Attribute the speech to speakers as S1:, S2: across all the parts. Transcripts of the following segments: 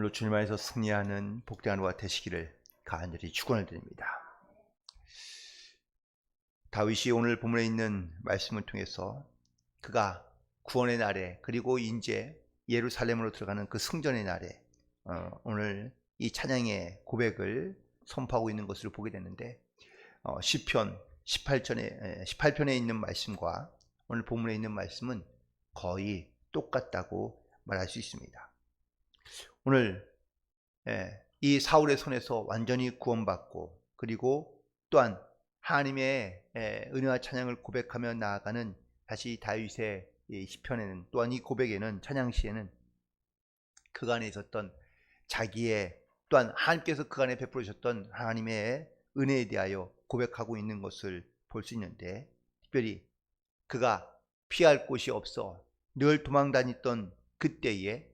S1: 오늘로 주님 안에서 승리하는 복된 하루가 되시기를 간절히 축원을 드립니다. 다윗이 오늘 본문에 있는 말씀을 통해서 그가 구원의 날에 그리고 이제 예루살렘으로 들어가는 그 승전의 날에 어, 오늘 이 찬양의 고백을 선포하고 있는 것을 보게 되는데 어, 시편 18편에 18편에 있는 말씀과 오늘 본문에 있는 말씀은 거의 똑같다고 말할 수 있습니다. 오늘 예, 이 사울의 손에서 완전히 구원받고 그리고 또한 하나님의 예, 은혜와 찬양을 고백하며 나아가는 다시 다윗의 이 시편에는 또한 이 고백에는 찬양 시에는 그 안에 있었던 자기의 또한 하나님께서 그 안에 베풀어 주셨던 하나님의 은혜에 대하여 고백하고 있는 것을 볼 수 있는데 특별히 그가 피할 곳이 없어 늘 도망 다녔던 그때에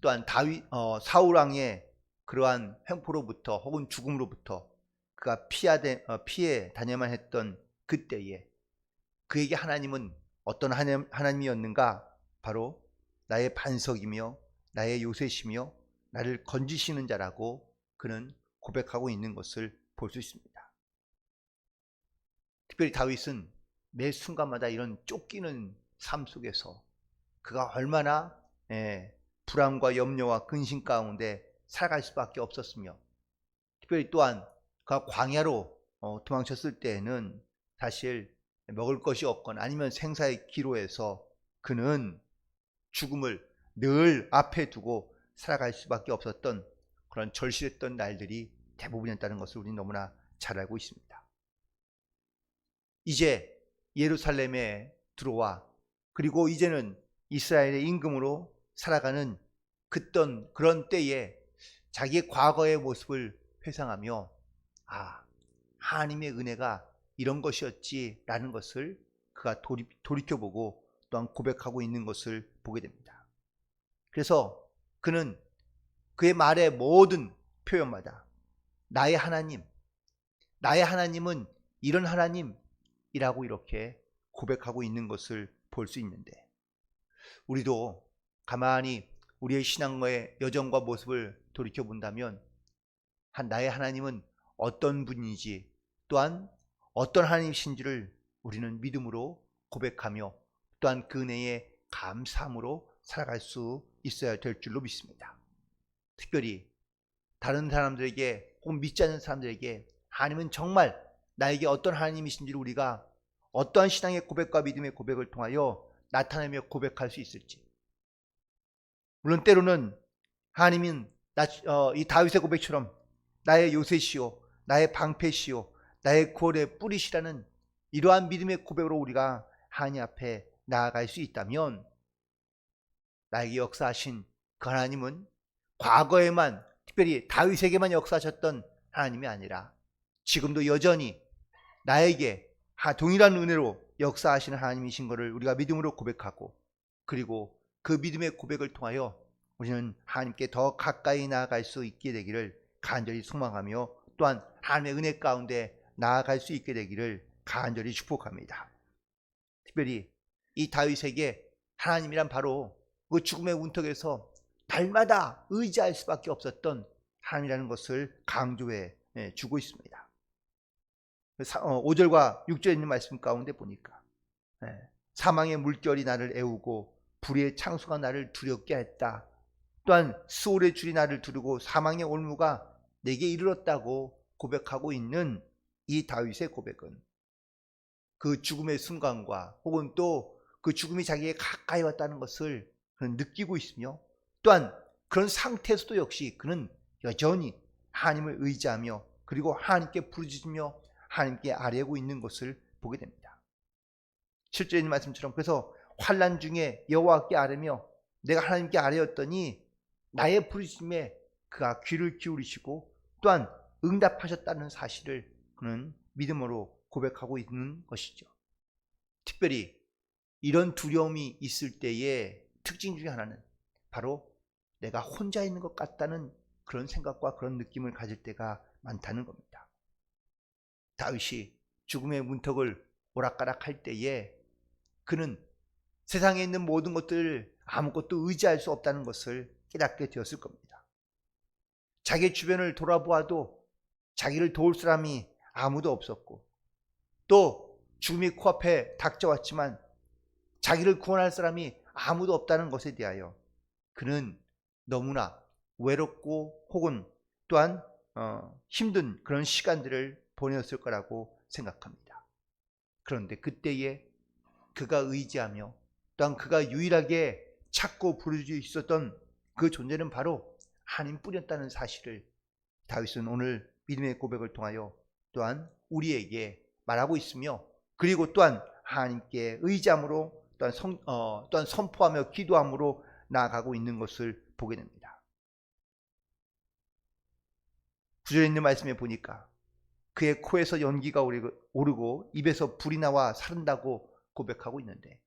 S1: 또한 다윗 어, 사울 왕의 그러한 횡포로부터 혹은 죽음으로부터 그가 피하되, 어, 피해 다녀만 했던 그때에 그에게 하나님은 어떤 하나님, 하나님이었는가 바로 나의 반석이며 나의 요새시며 나를 건지시는 자라고 그는 고백하고 있는 것을 볼 수 있습니다. 특별히 다윗은 매 순간마다 이런 쫓기는 삶 속에서 그가 얼마나 예, 불안과 염려와 근심 가운데 살아갈 수밖에 없었으며 특별히 또한 그가 광야로 어, 도망쳤을 때에는 사실 먹을 것이 없거나 아니면 생사의 기로에서 그는 죽음을 늘 앞에 두고 살아갈 수밖에 없었던 그런 절실했던 날들이 대부분이었다는 것을 우리는 너무나 잘 알고 있습니다. 이제 예루살렘에 들어와 그리고 이제는 이스라엘의 임금으로 살아가는 그떤 그런 때에 자기의 과거의 모습을 회상하며 아 하나님의 은혜가 이런 것이었지라는 것을 그가 돌이, 돌이켜보고 또한 고백하고 있는 것을 보게 됩니다. 그래서 그는 그의 말의 모든 표현마다 나의 하나님, 나의 하나님은 이런 하나님이라고 이렇게 고백하고 있는 것을 볼 수 있는데 우리도 가만히 우리의 신앙의 여정과 모습을 돌이켜 본다면 한 나의 하나님은 어떤 분인지 또한 어떤 하나님이신지를 우리는 믿음으로 고백하며 또한 그 은혜에 감사함으로 살아갈 수 있어야 될 줄로 믿습니다. 특별히 다른 사람들에게 혹은 믿지 않는 사람들에게 하나님은 정말 나에게 어떤 하나님이신지를 우리가 어떠한 신앙의 고백과 믿음의 고백을 통하여 나타내며 고백할 수 있을지. 물론 때로는 하나님은 나, 어, 이 다윗의 고백처럼 나의 요새시오, 나의 방패시오, 나의 구원의 뿌리시라는 이러한 믿음의 고백으로 우리가 하나님 앞에 나아갈 수 있다면 나에게 역사하신 그 하나님은 과거에만 특별히 다윗에게만 역사하셨던 하나님이 아니라 지금도 여전히 나에게 동일한 은혜로 역사하시는 하나님이신 것을 우리가 믿음으로 고백하고 그리고 그 믿음의 고백을 통하여 우리는 하나님께 더 가까이 나아갈 수 있게 되기를 간절히 소망하며 또한 하나님의 은혜 가운데 나아갈 수 있게 되기를 간절히 축복합니다. 특별히 이 다윗에게 하나님이란 바로 그 죽음의 운턱에서 달마다 의지할 수밖에 없었던 하나님이라는 것을 강조해 주고 있습니다. 5절과 어, 6절에 있는 말씀 가운데 보니까 사망의 물결이 나를 애우고 불의 창수가 나를 두렵게 했다. 또한 수월의 줄이 나를 두르고 사망의 올무가 내게 이르렀다고 고백하고 있는 이 다윗의 고백은 그 죽음의 순간과 혹은 또 그 죽음이 자기에 가까이 왔다는 것을 그는 느끼고 있으며 또한 그런 상태에서도 역시 그는 여전히 하나님을 의지하며 그리고 하나님께 부르짖으며 하나님께 아뢰고 있는 것을 보게 됩니다. 7절에 있는 말씀처럼 그래서 환란 중에 여호와께 아뢰며 내가 하나님께 아뢰었더니 나의 부르심에 그가 귀를 기울이시고 또한 응답하셨다는 사실을 그는 믿음으로 고백하고 있는 것이죠. 특별히 이런 두려움이 있을 때의 특징 중에 하나는 바로 내가 혼자 있는 것 같다는 그런 생각과 그런 느낌을 가질 때가 많다는 겁니다. 다윗이 죽음의 문턱을 오락가락할 때에 그는 세상에 있는 모든 것들을 아무것도 의지할 수 없다는 것을 깨닫게 되었을 겁니다. 자기 주변을 돌아보아도 자기를 도울 사람이 아무도 없었고 또 죽음이 코앞에 닥쳐왔지만 자기를 구원할 사람이 아무도 없다는 것에 대하여 그는 너무나 외롭고 혹은 또한 어, 힘든 그런 시간들을 보냈을 거라고 생각합니다. 그런데 그때에 그가 의지하며 또한 그가 유일하게 찾고 부르짖을 수 있었던 그 존재는 바로 하나님 뿐이었다는 사실을 다윗은 오늘 믿음의 고백을 통하여 또한 우리에게 말하고 있으며 그리고 또한 하나님께 의지함으로 또한, 성, 어, 또한 선포하며 기도함으로 나아가고 있는 것을 보게 됩니다. 구절에 있는 말씀에 보니까 그의 코에서 연기가 오르고 입에서 불이 나와 사른다고 고백하고 있는데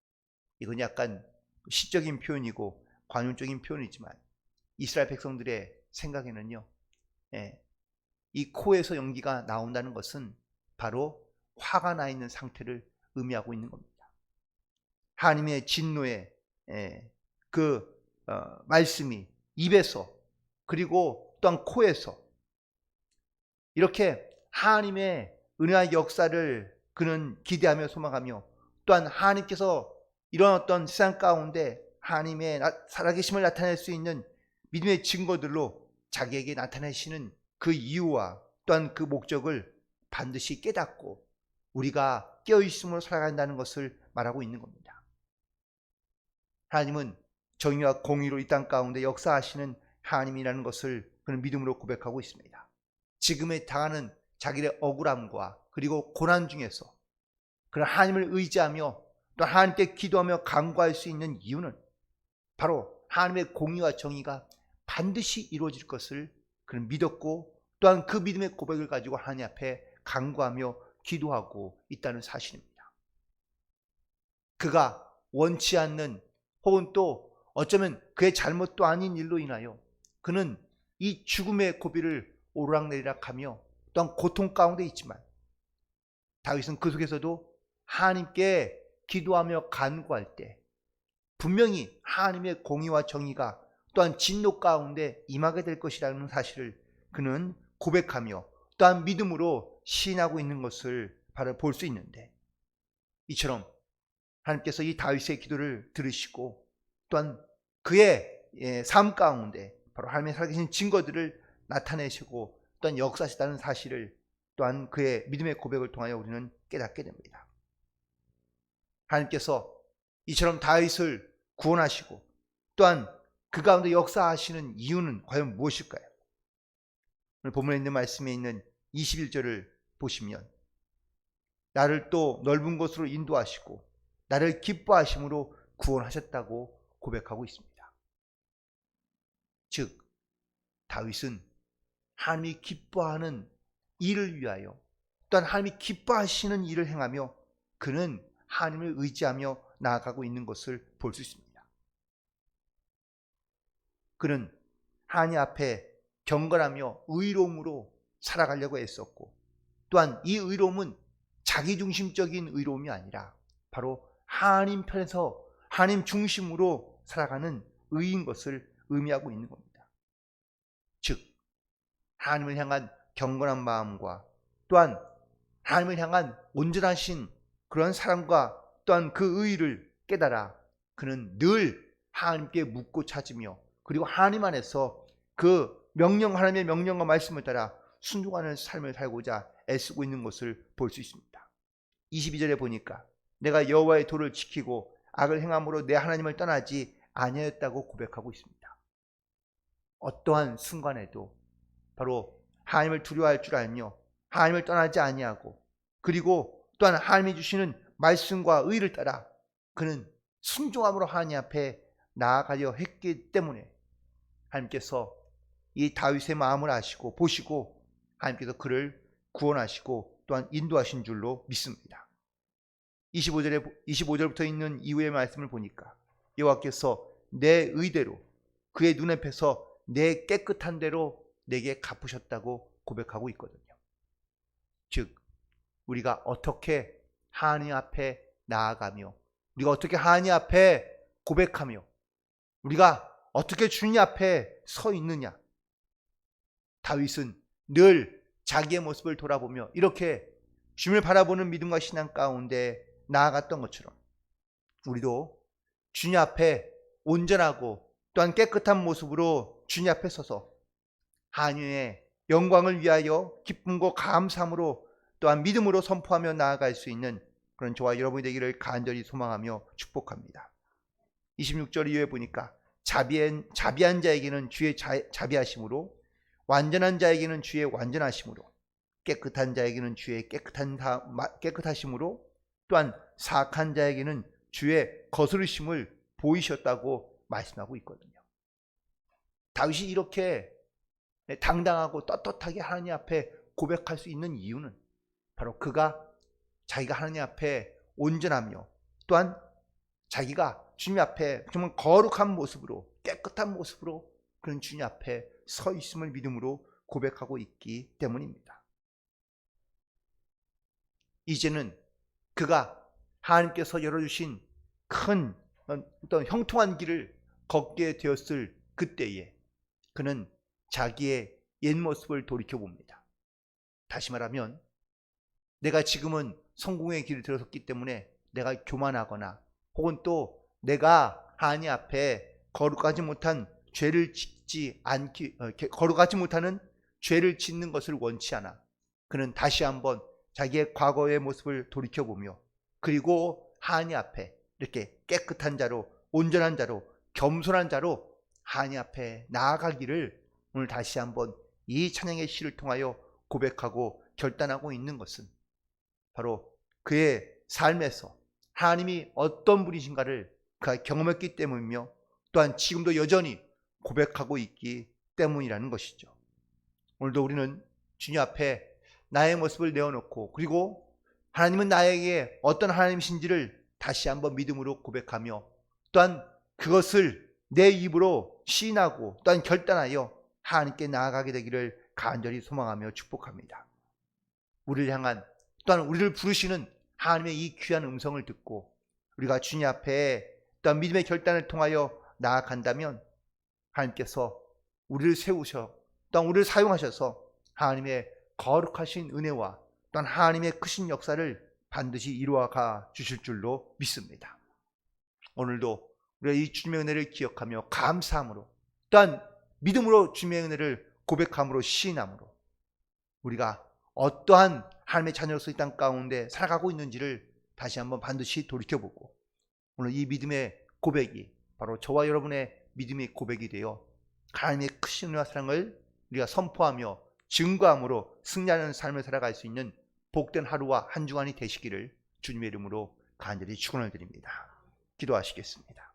S1: 이건 약간 시적인 표현이고 관용적인 표현이지만 이스라엘 백성들의 생각에는요, 예, 이 코에서 연기가 나온다는 것은 바로 화가 나 있는 상태를 의미하고 있는 겁니다. 하나님의 진노의 예, 그 어, 말씀이 입에서 그리고 또한 코에서 이렇게 하나님의 은혜와 역사를 그는 기대하며 소망하며 또한 하나님께서 이런 어떤 세상 가운데 하나님의 살아계심을 나타낼 수 있는 믿음의 증거들로 자기에게 나타내시는 그 이유와 또한 그 목적을 반드시 깨닫고 우리가 깨어있음으로 살아간다는 것을 말하고 있는 겁니다. 하나님은 정의와 공의로 이 땅 가운데 역사하시는 하나님이라는 것을 그는 믿음으로 고백하고 있습니다. 지금에 당하는 자기의 억울함과 그리고 고난 중에서 그런 하나님을 의지하며 또 하나님께 기도하며 간구할 수 있는 이유는 바로 하나님의 공의와 정의가 반드시 이루어질 것을 그는 믿었고 또한 그 믿음의 고백을 가지고 하나님 앞에 간구하며 기도하고 있다는 사실입니다. 그가 원치 않는 혹은 또 어쩌면 그의 잘못도 아닌 일로 인하여 그는 이 죽음의 고비를 오르락내리락 하며 또한 고통 가운데 있지만 다윗은 그 속에서도 하나님께 기도하며 간구할 때 분명히 하나님의 공의와 정의가 또한 진노 가운데 임하게 될 것이라는 사실을 그는 고백하며 또한 믿음으로 시인하고 있는 것을 바로 볼 수 있는데 이처럼 하나님께서 이 다윗의 기도를 들으시고 또한 그의 예, 삶 가운데 바로 하나님의 살아계신 증거들을 나타내시고 또한 역사하시다는 사실을 또한 그의 믿음의 고백을 통하여 우리는 깨닫게 됩니다. 하나님께서 이처럼 다윗을 구원하시고 또한 그 가운데 역사하시는 이유는 과연 무엇일까요? 오늘 본문에 있는 말씀에 있는 21절을 보시면 나를 또 넓은 곳으로 인도하시고 나를 기뻐하심으로 구원하셨다고 고백하고 있습니다. 즉 다윗은 하나님이 기뻐하는 일을 위하여 또한 하나님이 기뻐하시는 일을 행하며 그는 하나님을 의지하며 나아가고 있는 것을 볼 수 있습니다. 그는 하나님 앞에 경건하며 의로움으로 살아가려고 했었고 또한 이 의로움은 자기중심적인 의로움이 아니라 바로 하나님 편에서 하나님 중심으로 살아가는 의인 것을 의미하고 있는 겁니다. 즉 하나님을 향한 경건한 마음과 또한 하나님을 향한 온전하신 그런 사랑과 또한 그 의를 깨달아 그는 늘 하나님께 묻고 찾으며 그리고 하나님 안에서 그 명령 하나님의 명령과 말씀을 따라 순종하는 삶을 살고자 애쓰고 있는 것을 볼 수 있습니다. 22절에 보니까 내가 여호와의 도를 지키고 악을 행함으로 내 하나님을 떠나지 아니하였다고 고백하고 있습니다. 어떠한 순간에도 바로 하나님을 두려워할 줄 알며 하나님을 떠나지 아니하고 그리고 또한 하나님이 주시는 말씀과 의를 따라 그는 순종함으로 하나님 앞에 나아가려 했기 때문에 하나님께서 이 다윗의 마음을 아시고 보시고 하나님께서 그를 구원하시고 또한 인도하신 줄로 믿습니다. 25절에 25절부터 있는 이후의 말씀을 보니까 여호와께서 내 의대로 그의 눈앞에서 내 깨끗한 대로 내게 갚으셨다고 고백하고 있거든요. 즉 우리가 어떻게 하나님 앞에 나아가며 우리가 어떻게 하나님 앞에 고백하며 우리가 어떻게 주님 앞에 서 있느냐. 다윗은 늘 자기의 모습을 돌아보며 이렇게 주님을 바라보는 믿음과 신앙 가운데 나아갔던 것처럼 우리도 주님 앞에 온전하고 또한 깨끗한 모습으로 주님 앞에 서서 하나님의 영광을 위하여 기쁨과 감사함으로 또한 믿음으로 선포하며 나아갈 수 있는 그런 저와 여러분이 되기를 간절히 소망하며 축복합니다. 26절 이후에 보니까 자비한, 자비한 자에게는 주의 자, 자비하심으로 완전한 자에게는 주의 완전하심으로 깨끗한 자에게는 주의 깨끗한 사- 마- 깨끗하심으로 또한 사악한 자에게는 주의 거스르심을 보이셨다고 말씀하고 있거든요. 다윗이 이렇게 당당하고 떳떳하게 하나님 앞에 고백할 수 있는 이유는 바로 그가 자기가 하나님 앞에 온전하며 또한 자기가 주님 앞에 정말 거룩한 모습으로 깨끗한 모습으로 그런 주님 앞에 서 있음을 믿음으로 고백하고 있기 때문입니다. 이제는 그가 하나님께서 열어주신 큰 어떤 형통한 길을 걷게 되었을 그때에 그는 자기의 옛 모습을 돌이켜 봅니다. 다시 말하면 내가 지금은 성공의 길을 들어섰기 때문에 내가 교만하거나 혹은 또 내가 하나님 앞에 거룩하지 못한 죄를 짓지 않기 어, 게- 거룩하지 못하는 죄를 짓는 것을 원치 않아. 그는 다시 한번 자기의 과거의 모습을 돌이켜 보며 그리고 하나님 앞에 이렇게 깨끗한 자로 온전한 자로 겸손한 자로 하나님 앞에 나아가기를 오늘 다시 한번 이 찬양의 시를 통하여 고백하고 결단하고 있는 것은 바로 그의 삶에서 하나님이 어떤 분이신가를 그가 경험했기 때문이며 또한 지금도 여전히 고백하고 있기 때문이라는 것이죠. 오늘도 우리는 주님 앞에 나의 모습을 내어놓고 그리고 하나님은 나에게 어떤 하나님이신지를 다시 한번 믿음으로 고백하며 또한 그것을 내 입으로 시인하고 또한 결단하여 하나님께 나아가게 되기를 간절히 소망하며 축복합니다. 우리를 향한 또한 우리를 부르시는 하나님의 이 귀한 음성을 듣고 우리가 주님 앞에 또한 믿음의 결단을 통하여 나아간다면 하나님께서 우리를 세우셔 또한 우리를 사용하셔서 하나님의 거룩하신 은혜와 또한 하나님의 크신 역사를 반드시 이루어가 주실 줄로 믿습니다. 오늘도 우리가 이 주님의 은혜를 기억하며 감사함으로 또한 믿음으로 주님의 은혜를 고백함으로 시인함으로 우리가 어떠한 하나님의 자녀로서 이 땅 가운데 살아가고 있는지를 다시 한번 반드시 돌이켜보고 오늘 이 믿음의 고백이 바로 저와 여러분의 믿음의 고백이 되어 하나님의 크신 은혜와 사랑을 우리가 선포하며 증거함으로 승리하는 삶을 살아갈 수 있는 복된 하루와 한 주간이 되시기를 주님의 이름으로 간절히 축원을 드립니다. 기도하시겠습니다.